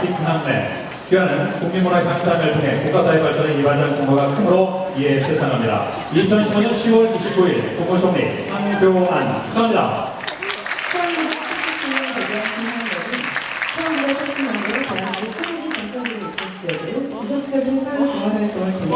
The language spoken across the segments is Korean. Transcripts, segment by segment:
김항래 귀하는 국민문화 향상을 통해 국가사회 발전에 이바지한 공로가 크므로 이에 표창합니다. 2015년 10월 29일 국무총리 황교안 축하합니다. 1977년 데뷔한 김한국은 1980년도에 대한민국 코미디 전성기를 이끈 지역으로 지속적인 사회 공헌 활동을 통해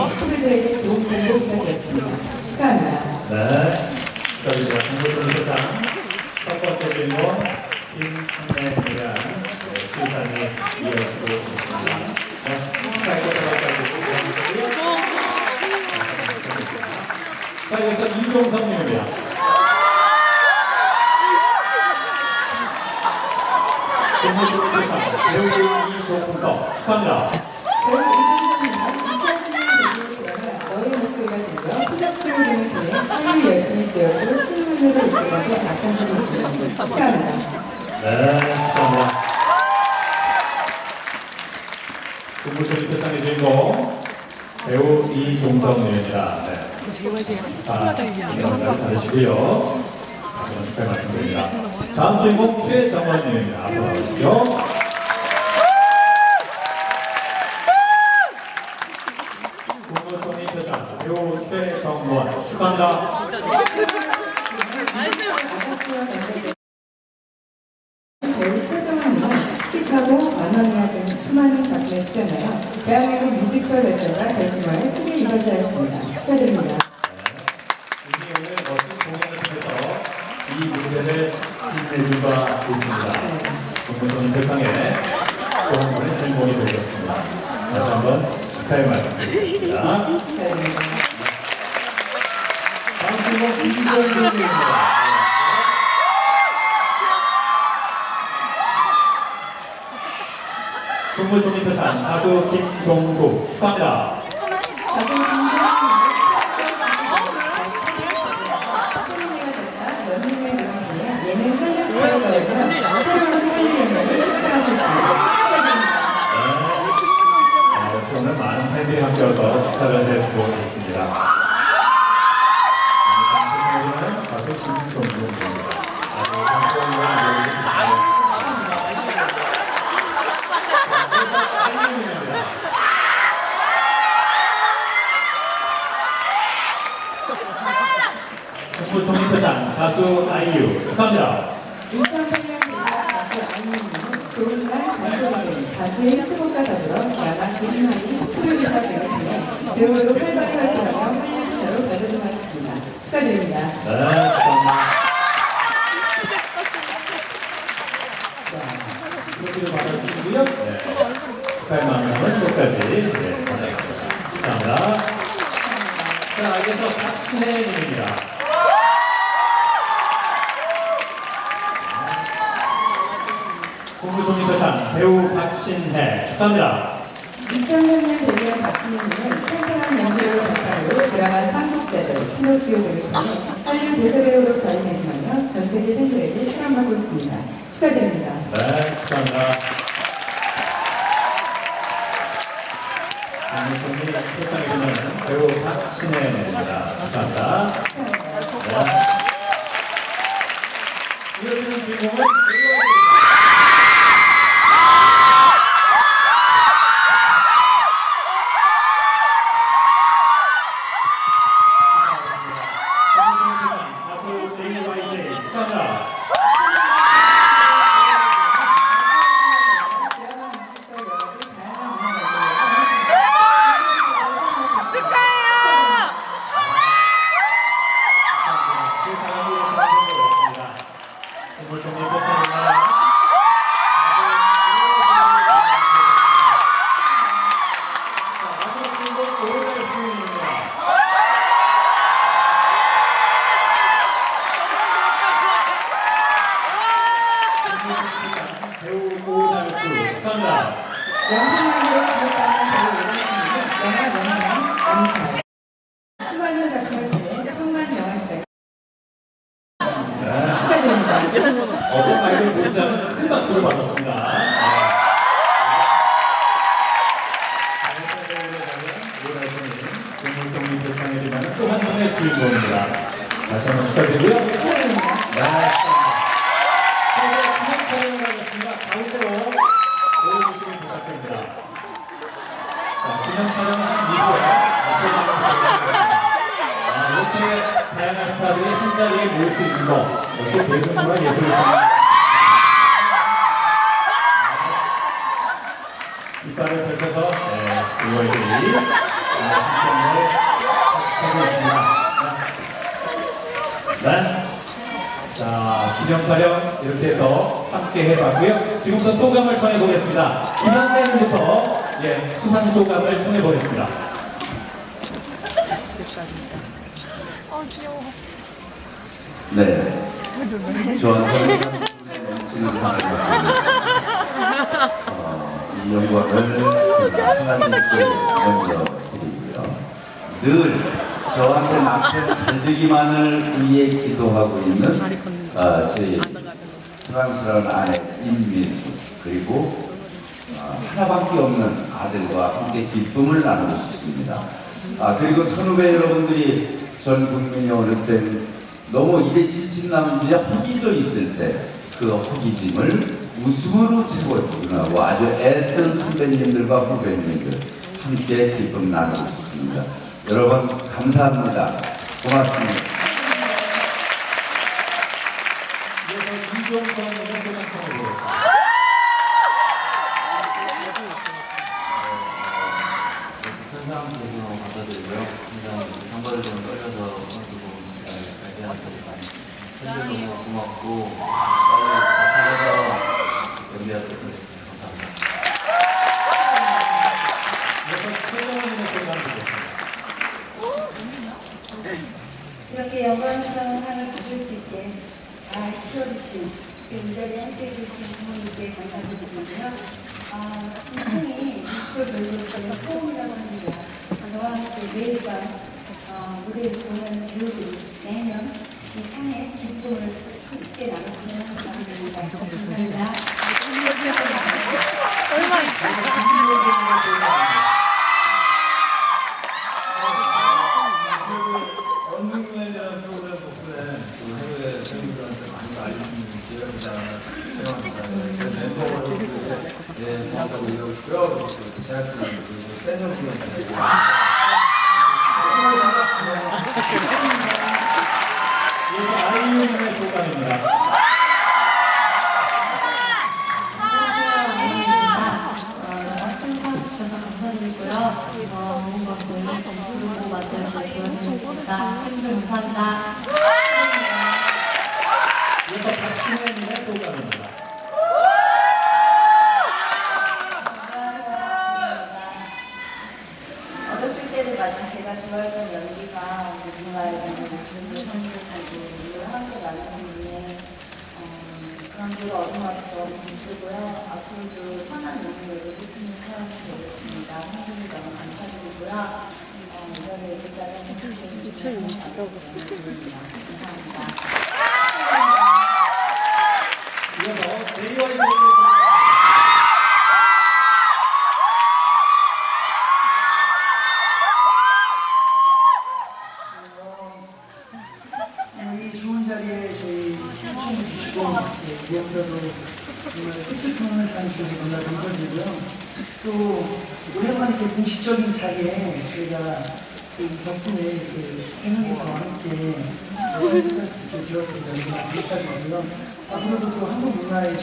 국무총리 표창 배우 이종석 축하합니다. 배우 이준석님은 2010년 데뷔에 따라 너의 목소리가 들려 플랫 프로그램을 통해 한류 예술의 지역으로 신문으로 이끌어서 있습니다. 축하합니다. 네, 축하합니다. 국무총리 표창의 주인공 배우 이종성님입니다. 네. 아, 인사를 받으시고요. 한번 축하의 말씀드립니다. 다음 주인공 최정원님입니다. 앞으로 나오시죠. 국무총리 표창 배우 최정원 축하합니다. 배우 최정원은 시카고, 마마미아 등 수많은 작품에 출연하여 대한민국 뮤지컬 발전과 대중화에 크게 이바지하였습니다. 축하드립니다. 빛내줄 바 있습니다. 국무총리 표창에 또한 번의 주인공이 되겠습니다. 다시 한번 축하의 말씀 드리겠습니다. 축하드립니다. 다음 주인공 김정민입니다. 국무총리 표창 가수 김종국 축하합니다. 가수 김정민은 코미디가 됐다 연예인의 명분에 예능 한류 스타일과 걸며 새로운 한류 연예를 시작하고 있습니다. 축하드립니다. 네. 오늘 많은 팬들이 함께해서 축하를 해주고 있습니다. 가수 아이유 축하합니다. 2008년 데뷔한 가수 잔소리는 가수의 히트곡과 더불어 야간 그림하기 프로기사 등을 통해 배우로 활발히 활동하며 한류 스타로 거듭나였습니다. 축하드립니다. 네, 축하합니다. 자, 이렇게도 받아주시고요. 네. 축하의 마음은 끝까지 네, 받았습니다. 축하합니다. 자, 이어서 박신혜님입니다. 국무총리 표창 배우 박신혜 축하합니다. 2000년 데뷔한 박신혜님은 팽팽한 연기로 작가로 드라마 삼국제들, 피노키오 등을 통해 한류 대세배우로 자리매김하며 전 세계 팬들에게 사랑받고 있습니다. 축하드립니다. 네, 축하합니다. 국무총리 표창에 주는 배우 박신혜입니다. 축하합니다. 네. 이어지는 주인공은 네. 축하드립니다. 어떤 말들 못지 않은 큰 박수를 받았습니다. 또한 분의 주인공입니다. 다시 한번 축하드리고요. 네. 수 있는 거 역시 대중문화 상 이빨을 펼쳐서 네, 함께 하고 있습니다. 네. 자, 기념 촬영 이렇게 해서 함께 해봤고요. 지금부터 소감을 전해보겠습니다. 기념대회부터 예, 수상 소감을 전해보겠습니다. 네. 저한테는 넘치는 어, 이 영광을 하나님께 드리고요. 늘 저한테 남편 잘 되기만을 위해 기도하고 있는 어, 제 사랑스러운 아내 임미수 그리고 어, 하나밖에 없는 아들과 함께 기쁨을 나누고 싶습니다. 아 그리고 선후배 여러분들이 전 국민이 어느 때 너무 입에 지침 나면 그냥 허기져 있을 때 그 허기짐을 웃음으로 채워주고 아주 애쓴 선배님들과 후배님들 함께 기쁨 나누고 싶습니다. 여러분 감사합니다. 고맙습니다. 이종성 님의 소감 전해보겠습니다. 현상 대신으로 받아들이고요. 항상 선거를 좀 떨려서 그리고 발견한 것이 많이 팬들 너무 고맙고 빨리 부탁해서 연비하도록 하겠습니다. 감사합니다. 이렇게 영광스러운 상을 받을 수 있게 잘 키워주신 이 자리에 함께 해주신 부모님께 감사드리고요. 아, 인생이 20대 배우로서의 처음이라고 합니다. 저와 함께 매일 밤 어, 무대에서 보는 배우들이 매년 이 상의 기쁨을 함께 나눴으면 감사합니다. 감사합니다. 원능에 대한 프로그램 덕분에 또 해외 팬분들한테 많이 알려주는 기회가 되지 않았나 생각합니다. 그래서 멤버분들께 예, 생각하고 이러고 싶고요. 그리고 또 제작진들 그리고 팬 여러분한테 이어서 주셔서 감사드리고요. 어, 모든 것을 만들고 도와주셨습니다. 팬분들 감사합니다. 이어서 박신혜님의 소감입니다. 어렸을 때는 많이 제가 좋아했던 연기가 누군가에 대한 목숨을 선택하고 일을 함께 나눌 수 있는 어, 같아서 너무 기쁘고요. 앞으로도 선한 능력을 비치는 사람이 되겠습니다. 팬분들 너무 감사드리고요. 어, 이전에 일단은 감사합니다. 이어서 JYP의 소감. 이 좋은 자리에 저희 초청해 주시고 예, 무엇보다도 정말 뜻깊은 상 주셔서 너무나 감사드리고요. 또 오랜만에 이렇게 공식적인 자리에 저희가 그 덕분에 이렇게 생각해서 함께 참석할 수 있게 되었습니다. 정말 감사드리고요. 앞으로도 또 한국 문화의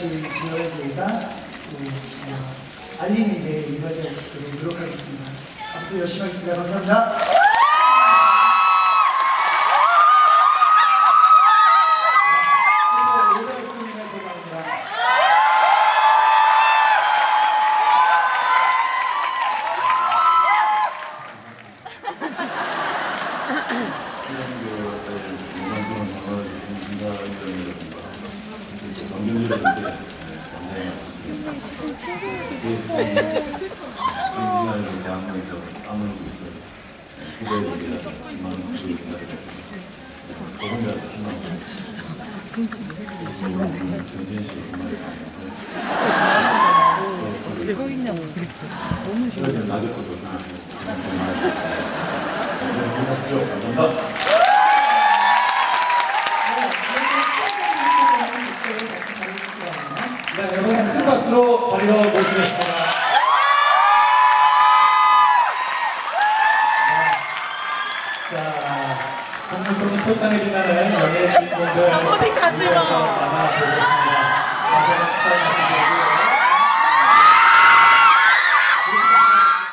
어, 알리는 데 이루어질 수 있도록 노력하겠습니다. 앞으로 열심히 하겠습니다. 감사합니다. 그리고 오다이스님의 소감입니다. 감사합니다. 네, 여러분 큰 박수로 자리로 모시겠습니다. 표창에 빛나는 빛나는 연예 주인공들. 무대에서 만나보겠습니다. 드리고요.